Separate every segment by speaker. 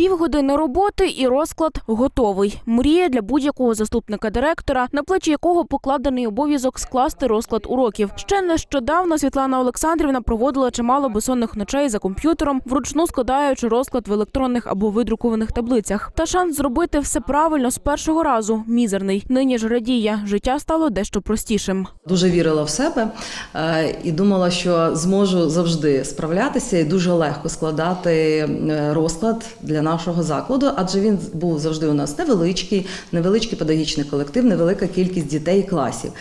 Speaker 1: Півгодини роботи і розклад готовий. Мрія для будь-якого заступника директора, на плечі якого покладений обов'язок скласти розклад уроків. Ще нещодавно Світлана Олександрівна проводила чимало безсонних ночей за комп'ютером, вручну складаючи розклад в електронних або видрукованих таблицях. Та шанс зробити все правильно з першого разу мізерний. Нині ж радіє, життя стало дещо простішим.
Speaker 2: Дуже вірила в себе е, і думала, що зможу завжди справлятися і дуже легко складати е, розклад для нашого закладу, адже він був завжди у нас невеличкий, невеличкий педагогічний колектив, невелика кількість дітей і класів.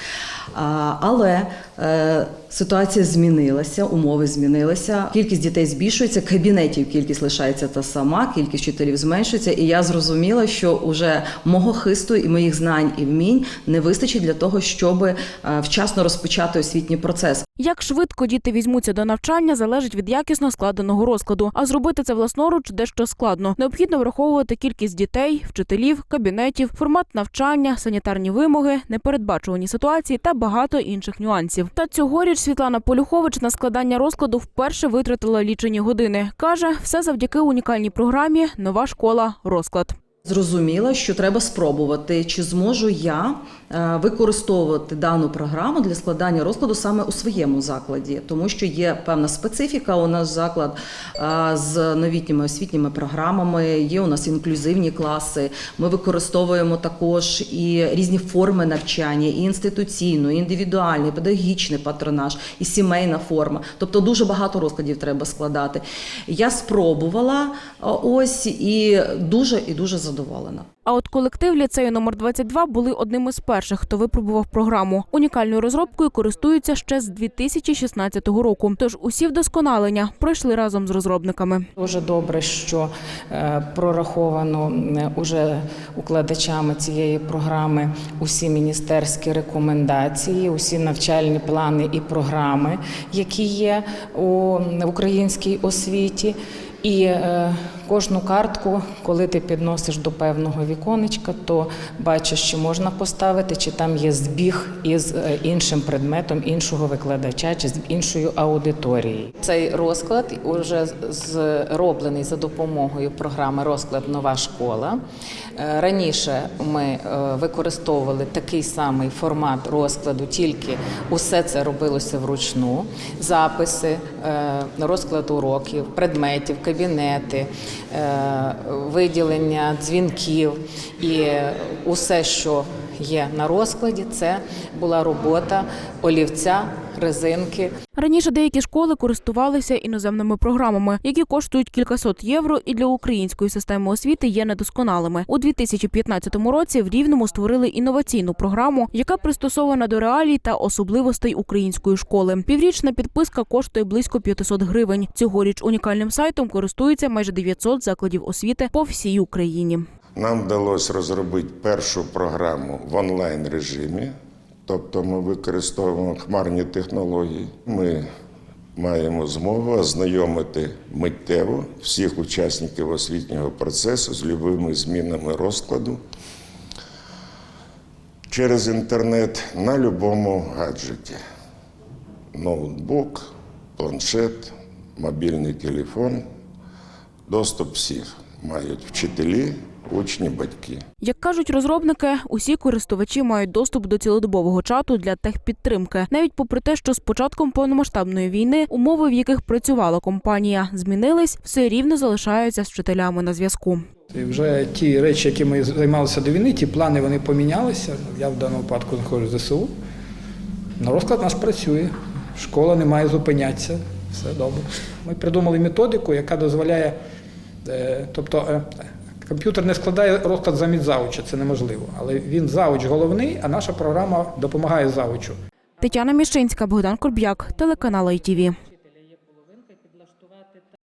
Speaker 2: Але е, ситуація змінилася, умови змінилися. Кількість дітей збільшується, кабінетів кількість лишається та сама, кількість вчителів зменшується. І я зрозуміла, що уже мого хисту і моїх знань і вмінь не вистачить для того, щоб е, вчасно розпочати освітній процес.
Speaker 1: Як швидко діти візьмуться до навчання, залежить від якісно складеного розкладу. А зробити це власноруч дещо складно. Необхідно враховувати кількість дітей, вчителів, кабінетів, формат навчання, санітарні вимоги, непередбачувані ситуації та багато інших нюансів. Та цьогоріч Світлана Полюхович на складання розкладу вперше витратила лічені години. каже, все завдяки унікальній програмі Нова школа розклад.
Speaker 2: Зрозуміла, що треба спробувати, чи зможу я е, використовувати дану програму для складання розкладу саме у своєму закладі, тому що є певна специфіка. У нас заклад е, з новітніми освітніми програмами, є у нас інклюзивні класи. Ми використовуємо також і різні форми навчання, і інституційну, і індивідуальний, і педагогічний патронаж, і сімейна форма. Тобто дуже багато розкладів треба складати. Я спробувала е, ось і дуже і дуже задоволена.
Speaker 1: А от колектив ліцею номер 22 були одним із перших, хто випробував програму. Унікальною розробкою користуються ще з 2016 року. Тож усі вдосконалення пройшли разом з розробниками.
Speaker 3: Дуже добре, що е, прораховано е, уже укладачами цієї програми усі міністерські рекомендації, усі навчальні плани і програми, які є у українській освіті. І е, кожну картку, коли ти підносиш до певного віконечка, то бачиш, чи можна поставити, чи там є збіг із е, іншим предметом іншого викладача чи з іншою аудиторією. Цей розклад уже зроблений за допомогою програми Розклад Нова школа. Е, Раніше ми використовували такий самий формат розкладу, тільки усе це робилося вручну. Записи, розклад уроків, предметів, кабінети, е, виділення дзвінків і усе, що є на розкладі, це була робота олівця, резинки.
Speaker 1: Раніше деякі школи користувалися іноземними програмами, які коштують кількасот євро, і для української системи освіти є недосконалими. У 2015 році в Рівному створили інноваційну програму, яка пристосована до реалій та особливостей української школи. Піврічна підписка коштує близько 500 гривень. Цьогоріч унікальним сайтом користуються майже 900 закладів освіти по всій Україні.
Speaker 4: Нам вдалося розробити першу програму в онлайн режимі, тобто ми використовуємо хмарні технології. Ми маємо змогу ознайомити миттєво всіх учасників освітнього процесу з любими змінами розкладу через інтернет на будь-якому гаджеті. Ноутбук, планшет, мобільний телефон. Доступ всіх мають вчителі, учні, батьки.
Speaker 1: Як кажуть розробники, усі користувачі мають доступ до цілодобового чату для техпідтримки, навіть попри те, що з початком повномасштабної війни умови, в яких працювала компанія, змінились, все рівно залишаються з вчителями на зв'язку.
Speaker 5: І вже ті речі, які ми займалися до війни, ті плани вони помінялися. Я в даному випадку знаходжусь в ЗСУ. На розклад наш працює. Школа не має зупинятися. Все добре. Ми придумали методику, яка дозволяє, е, тобто е, комп'ютер не складає розклад замість завуча, це неможливо. Але він завуч головний, а наша програма допомагає завучу.
Speaker 1: Тетяна Міщинська, Богдан Курб'як, телеканал ITV.